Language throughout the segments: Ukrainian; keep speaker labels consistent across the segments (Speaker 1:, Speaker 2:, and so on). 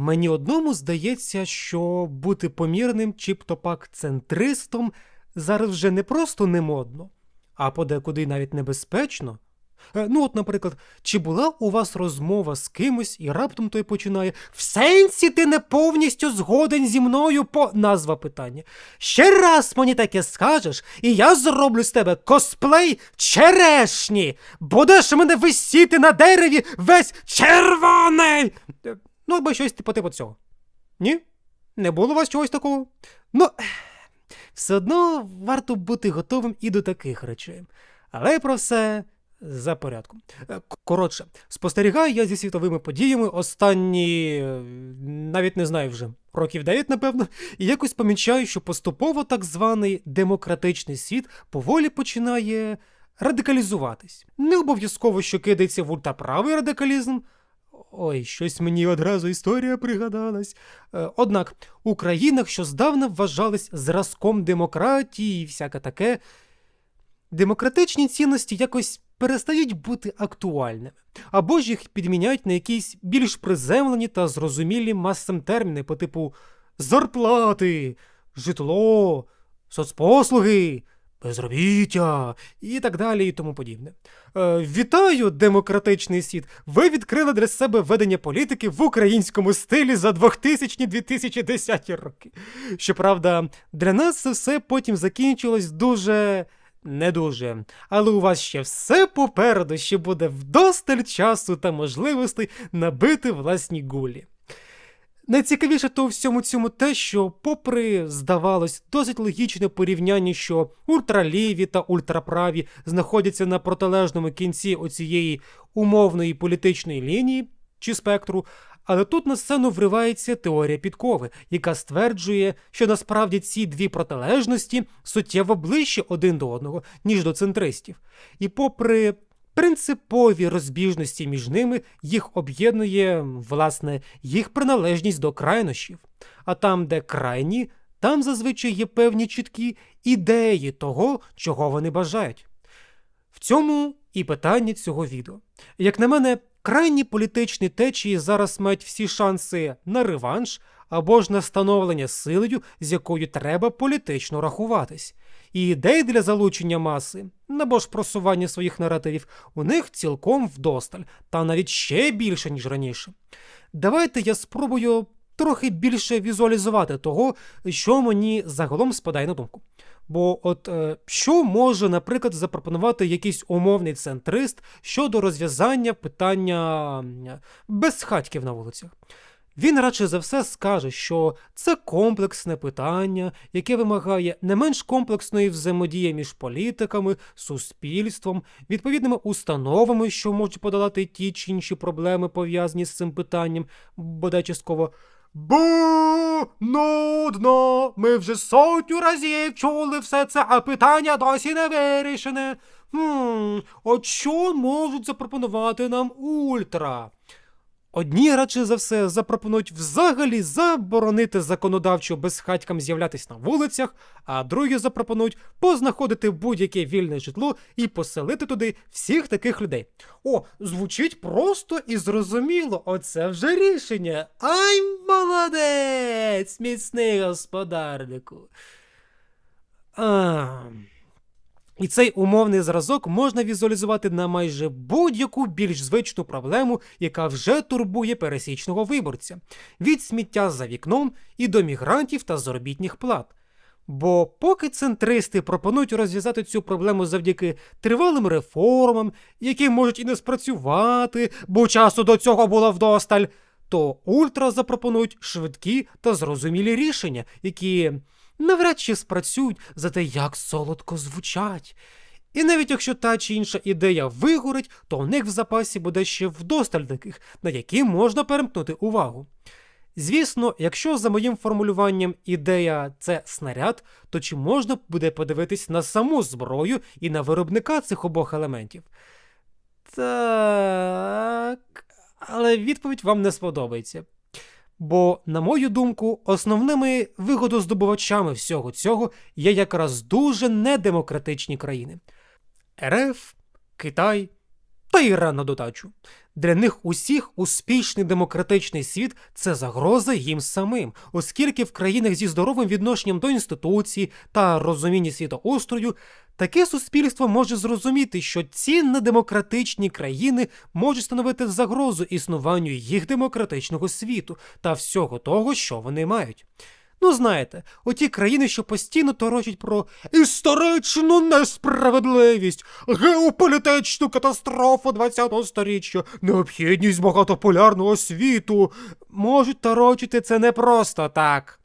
Speaker 1: Мені одному здається, що бути помірним чи б то пак центристом зараз вже не просто не модно, а подекуди навіть небезпечно. Е, Ну, от, наприклад, чи була у вас розмова з кимось, і раптом той починає В сенсі ти не повністю згоден зі мною по назва питання. Ще раз мені таке скажеш, і я зроблю з тебе косплей черешні. Будеш мене висіти на дереві весь червоний. Ну, або щось типу типу цього. Ні? Не було у вас чогось такого? Ну, все одно варто бути готовим і до таких речей. Але про все за порядком. Е, Коротше, спостерігаю я зі світовими подіями останні, е, навіть не знаю вже, років 9, напевно, і якось помічаю, що поступово так званий демократичний світ поволі починає радикалізуватись. Не обов'язково, що кидається в ультраправий радикалізм. Ой, щось мені одразу історія пригадалась. Е, Однак у країнах, що здавна вважались зразком демократії і всяке таке, демократичні цінності якось перестають бути актуальними, або ж їх підміняють на якісь більш приземлені та зрозумілі масам терміни по типу зарплати, житло, соцпослуги, безробіття і так далі і тому подібне. Е, вітаю, демократичний світ! Ви відкрили для себе ведення політики в українському стилі за 2000-2010 роки. Щоправда, для нас це все потім закінчилось дуже. Не дуже. Але у вас ще все попереду, ще буде вдосталь часу та можливостей набити власні гулі. Найцікавіше то у всьому цьому те, що, попри, здавалось, досить логічне порівняння, що ультраліві та ультраправі знаходяться на протилежному кінці оцієї умовної політичної лінії чи спектру, але тут на сцену вривається теорія підкови, яка стверджує, що насправді ці дві протилежності суттєво ближче один до одного, ніж до центристів. І попри принципові розбіжності між ними, їх об'єднує, власне, їх приналежність до крайнощів. А там, де крайні, там зазвичай є певні чіткі ідеї того, чого вони бажають. В цьому і питання цього відео. Як на мене, крайні політичні течії зараз мають всі шанси на реванш або ж на становлення силою, з якою треба політично рахуватись. І ідей для залучення маси, або ж просування своїх наративів, у них цілком вдосталь, та навіть ще більше, ніж раніше. Давайте я спробую трохи більше візуалізувати того, що мені загалом спадає на думку. Бо от е, що може, наприклад, запропонувати якийсь умовний центрист щодо розв'язання питання безхатьків на вулицях? Він радше за все скаже, що це комплексне питання, яке вимагає не менш комплексної взаємодії між політиками, суспільством, відповідними установами, що можуть подолати ті чи інші проблеми, пов'язані з цим питанням, бодай частково. Бу нудно. Ми вже сотню разів чули все це, а питання досі не вирішене. Хм, от що можуть запропонувати нам ультра? Одні радше за все запропонують взагалі заборонити законодавчо безхатькам з'являтись на вулицях, а другі запропонують познаходити будь-яке вільне житло і поселити туди всіх таких людей. О, звучить просто і зрозуміло, оце вже рішення. Ай, молодець, міцний господарнику. А... І цей умовний зразок можна візуалізувати на майже будь-яку більш звичну проблему, яка вже турбує пересічного виборця від сміття за вікном і до мігрантів та заробітних плат. Бо поки центристи пропонують розв'язати цю проблему завдяки тривалим реформам, які можуть і не спрацювати, бо часу до цього було вдосталь, то ультра запропонують швидкі та зрозумілі рішення, які навряд чи спрацюють, зате як солодко звучать. І навіть якщо та чи інша ідея вигорить, то у них в запасі буде ще вдосталь таких, на які можна перемкнути увагу. Звісно, якщо за моїм формулюванням ідея це снаряд, то чи можна буде подивитись на саму зброю і на виробника цих обох елементів? Так. Але відповідь вам не сподобається. Бо, на мою думку, основними вигодоздобувачами всього цього є якраз дуже недемократичні країни: РФ, Китай та Іран на додачу. Для них усіх успішний демократичний світ це загроза їм самим, оскільки в країнах зі здоровим відношенням до інституцій та розуміння світоустрою таке суспільство може зрозуміти, що ці недемократичні країни можуть становити загрозу існуванню їх демократичного світу та всього того, що вони мають. Ну, знаєте, оті країни, що постійно торочать про історичну несправедливість, геополітичну катастрофу ХХ століття, необхідність багатополярного світу, можуть торочити це не просто так.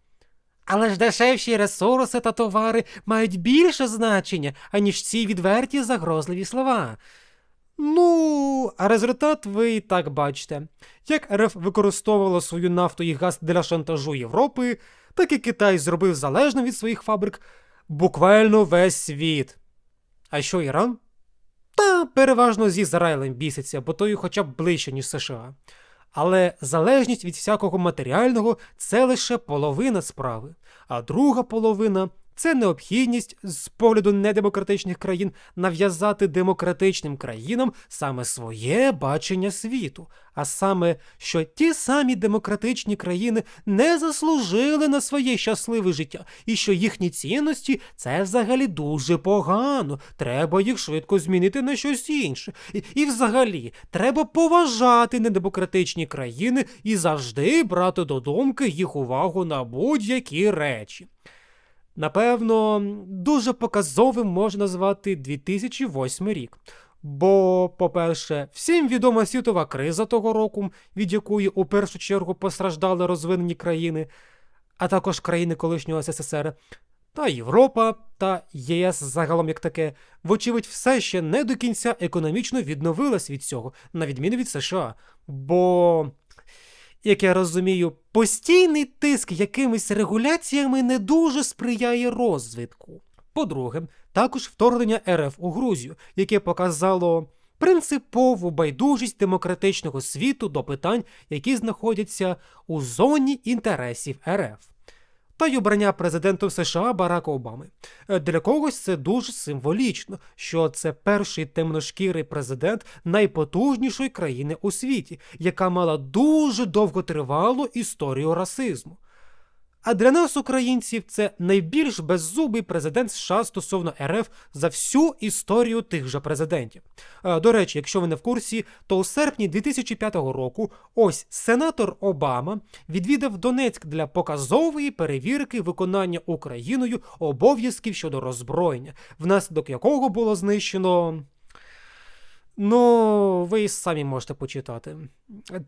Speaker 1: Але ж дешевші ресурси та товари мають більше значення, аніж ці відверті загрозливі слова. Ну, а результат ви і так бачите. Як РФ використовувала свою нафту і газ для шантажу Європи, так і Китай зробив залежним від своїх фабрик буквально весь світ. А що Іран? Та переважно з Ізраїлем біситься, бо той хоча б ближче, ніж США. Але залежність від всякого матеріального це лише половина справи, а друга половина це необхідність з погляду недемократичних країн нав'язати демократичним країнам саме своє бачення світу, а саме, що ті самі демократичні країни не заслужили на своє щасливе життя, і що їхні цінності це взагалі дуже погано. Треба їх швидко змінити на щось інше. І, і взагалі треба поважати недемократичні країни і завжди брати до думки їх увагу на будь-які речі. Напевно, дуже показовим можна назвати 2008 рік. Бо, по-перше, всім відома світова криза того року, від якої у першу чергу постраждали розвинені країни, а також країни колишнього СССР, та Європа та ЄС загалом як таке, вочевидь, все ще не до кінця економічно відновилась від цього, на відміну від США. Бо як я розумію, постійний тиск якимись регуляціями не дуже сприяє розвитку. По-друге, також вторгнення РФ у Грузію, яке показало принципову байдужість демократичного світу до питань, які знаходяться у зоні інтересів РФ та й обрання президентом США Барака Обами. Е, для когось це дуже символічно, що це перший темношкірий президент найпотужнішої країни у світі, яка мала дуже довготривалу історію расизму. А для нас, українців, це найбільш беззубий президент США стосовно РФ за всю історію тих же президентів. До речі, якщо ви не в курсі, то у серпні 2005 року ось сенатор Обама відвідав Донецьк для показової перевірки виконання Україною обов'язків щодо роззброєння, внаслідок якого було знищено. Ну, ви самі можете почитати.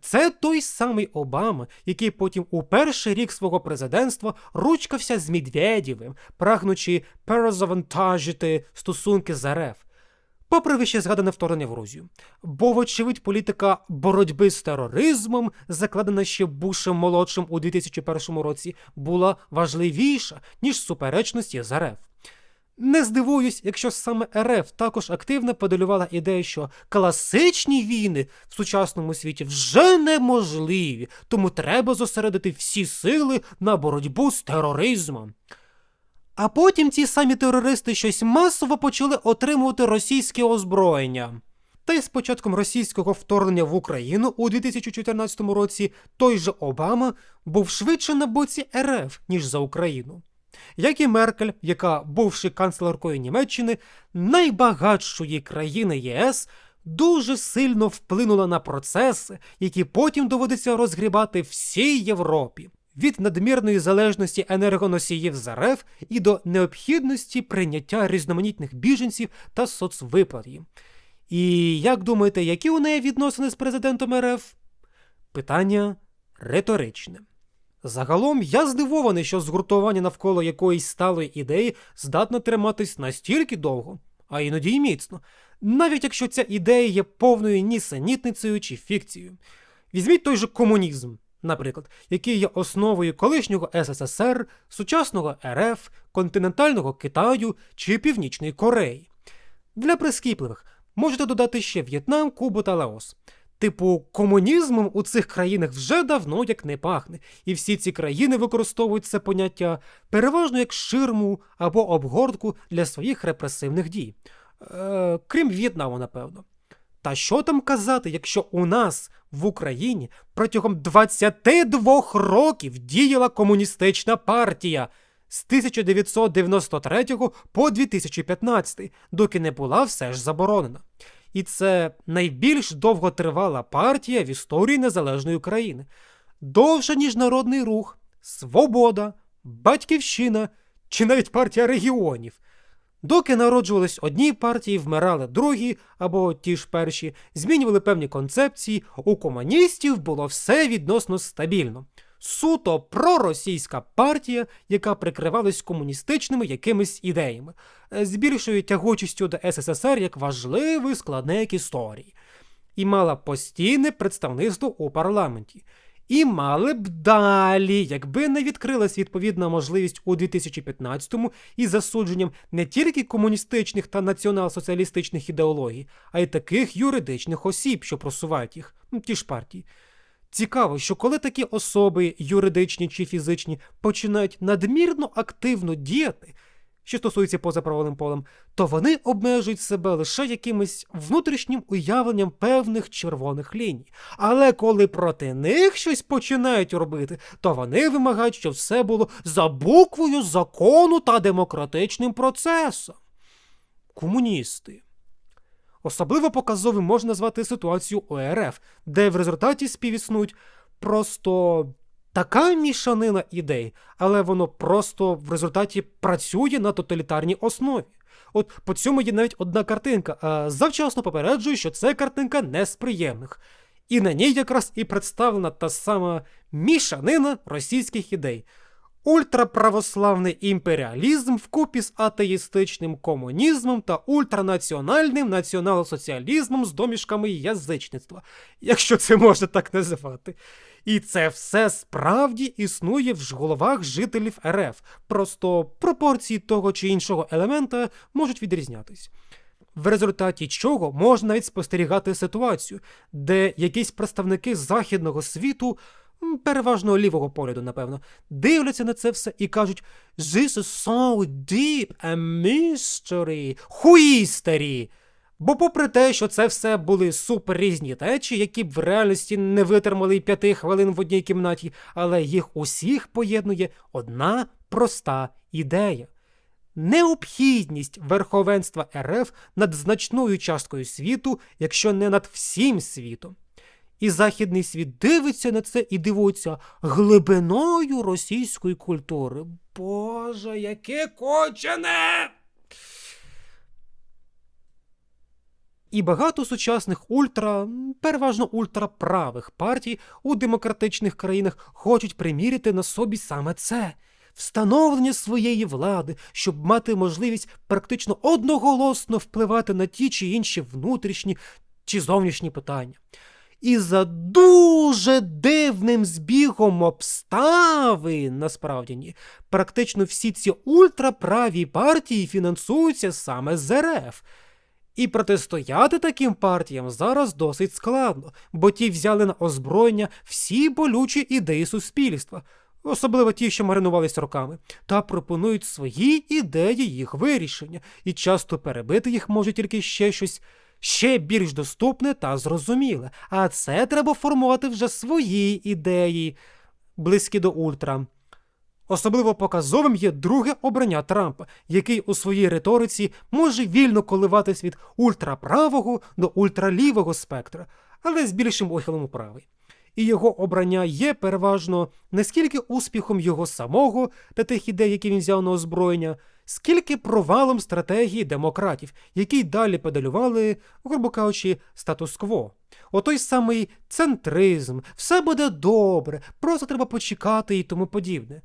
Speaker 1: Це той самий Обама, який потім у перший рік свого президентства ручкався з Медведєвим, прагнучи перезавантажити стосунки з РФ. Попри вище згадане вторгнення в Грузію. Бо, вочевидь, політика боротьби з тероризмом, закладена ще Бушем молодшим у 2001 році, була важливіша, ніж суперечності з РФ. Не здивуюсь, якщо саме РФ також активно подалювала ідею, що класичні війни в сучасному світі вже неможливі, тому треба зосередити всі сили на боротьбу з тероризмом. А потім ці самі терористи щось масово почали отримувати російське озброєння. Та й з початком російського вторгнення в Україну у 2014 році той же Обама був швидше на боці РФ, ніж за Україну як і Меркель, яка, бувши канцлеркою Німеччини, найбагатшої країни ЄС, дуже сильно вплинула на процеси, які потім доводиться розгрібати всій Європі. Від надмірної залежності енергоносіїв з РФ і до необхідності прийняття різноманітних біженців та соцвиплат І як думаєте, які у неї відносини з президентом РФ? Питання риторичне. Загалом я здивований, що згуртування навколо якоїсь сталої ідеї здатно триматись настільки довго, а іноді й міцно, навіть якщо ця ідея є повною нісенітницею чи фікцією. Візьміть той же комунізм, наприклад, який є основою колишнього СССР, сучасного РФ, континентального Китаю чи Північної Кореї. Для прискіпливих можете додати ще В'єтнам, Кубу та Лаос. Типу, комунізмом у цих країнах вже давно як не пахне, і всі ці країни використовують це поняття переважно як ширму або обгортку для своїх репресивних дій, Е, крім В'єтнаму, напевно. Та що там казати, якщо у нас в Україні протягом 22 років діяла комуністична партія з 1993 по 2015, доки не була все ж заборонена. І це найбільш довготривала партія в історії незалежної України. Довша ніж народний рух, свобода, батьківщина чи навіть партія регіонів. Доки народжувались одні партії, вмирали другі або ті ж перші, змінювали певні концепції, у комуністів було все відносно стабільно. Суто проросійська партія, яка прикривалась комуністичними якимись ідеями, е, з більшою тягучістю до СССР як важливий складник історії, і мала постійне представництво у парламенті. І мали б далі, якби не відкрилась відповідна можливість у 2015-му із засудженням не тільки комуністичних та націонал-соціалістичних ідеологій, а й таких юридичних осіб, що просувають їх, ну, ті ж партії. Цікаво, що коли такі особи, юридичні чи фізичні, починають надмірно активно діяти, що стосується позаправовим полем, то вони обмежують себе лише якимось внутрішнім уявленням певних червоних ліній. Але коли проти них щось починають робити, то вони вимагають, щоб все було за буквою закону та демократичним процесом. Комуністи. Особливо показовим можна назвати ситуацію ОРФ, де в результаті співіснують просто така мішанина ідей, але воно просто в результаті працює на тоталітарній основі. От по цьому є навіть одна картинка, а завчасно попереджую, що це картинка не з приємних. І на ній якраз і представлена та сама мішанина російських ідей. Ультраправославний імперіалізм вкупі з атеїстичним комунізмом та ультранаціональним націонал-соціалізмом з домішками язичництва, якщо це можна так називати. І це все справді існує в головах жителів РФ. Просто пропорції того чи іншого елемента можуть відрізнятись. В результаті чого можна навіть спостерігати ситуацію, де якісь представники західного світу, переважно лівого погляду, напевно, дивляться на це все і кажуть: This is so deep a mystery, хуїстері. Бо, попри те, що це все були супер різні течі, які б в реальності не витримали п'яти хвилин в одній кімнаті, але їх усіх поєднує одна проста ідея. Необхідність верховенства РФ над значною часткою світу, якщо не над всім світом. І західний світ дивиться на це і дивується глибиною російської культури. Боже, яке кочене! І багато сучасних ультра, переважно ультраправих партій у демократичних країнах хочуть приміряти на собі саме це встановлення своєї влади, щоб мати можливість практично одноголосно впливати на ті чи інші внутрішні чи зовнішні питання. І за дуже дивним збігом обставин, насправді практично всі ці ультраправі партії фінансуються саме з РФ. І протистояти таким партіям зараз досить складно, бо ті взяли на озброєння всі болючі ідеї суспільства, особливо ті, що маринувались роками, та пропонують свої ідеї їх вирішення, і часто перебити їх може тільки ще щось ще більш доступне та зрозуміле. А це треба формувати вже свої ідеї, близькі до ультра. Особливо показовим є друге обрання Трампа, який у своїй риториці може вільно коливатись від ультраправого до ультралівого спектра, але з більшим ухилом у правий. І його обрання є переважно не скільки успіхом його самого та тих ідей, які він взяв на озброєння, скільки провалом стратегії демократів, які далі педалювали, грубо кажучи, статус-кво. Отой самий центризм, все буде добре, просто треба почекати і тому подібне.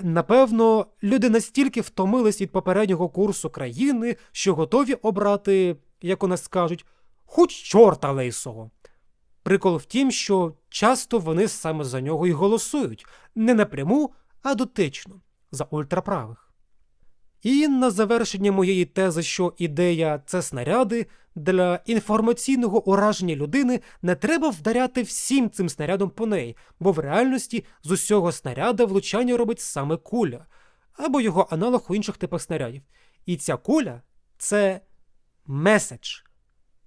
Speaker 1: Напевно, люди настільки втомились від попереднього курсу країни, що готові обрати, як у нас скажуть, хоч чорта лисого. Прикол в тім, що часто вони саме за нього й голосують не напряму, а дотично за ультраправих. І на завершення моєї тези, що ідея це снаряди, для інформаційного ураження людини не треба вдаряти всім цим снарядом по неї, бо в реальності з усього снаряда влучання робить саме куля, або його аналог у інших типах снарядів. І ця куля це меседж.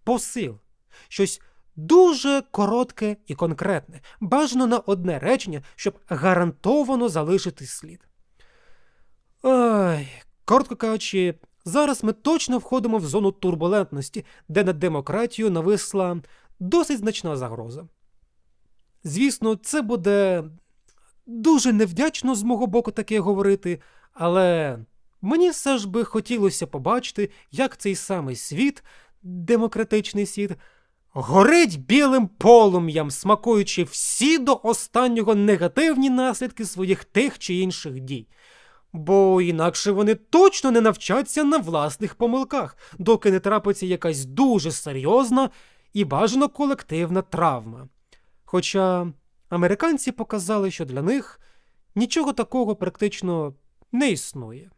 Speaker 1: посил, щось дуже коротке і конкретне, бажано на одне речення, щоб гарантовано залишити слід. Ой, коротко кажучи, зараз ми точно входимо в зону турбулентності, де над демократією нависла досить значна загроза. Звісно, це буде дуже невдячно з мого боку таке говорити, але мені все ж би хотілося побачити, як цей самий світ, демократичний світ, горить білим полум'ям, смакуючи всі до останнього негативні наслідки своїх тих чи інших дій. Бо інакше вони точно не навчаться на власних помилках, доки не трапиться якась дуже серйозна і бажано колективна травма. Хоча американці показали, що для них нічого такого практично не існує.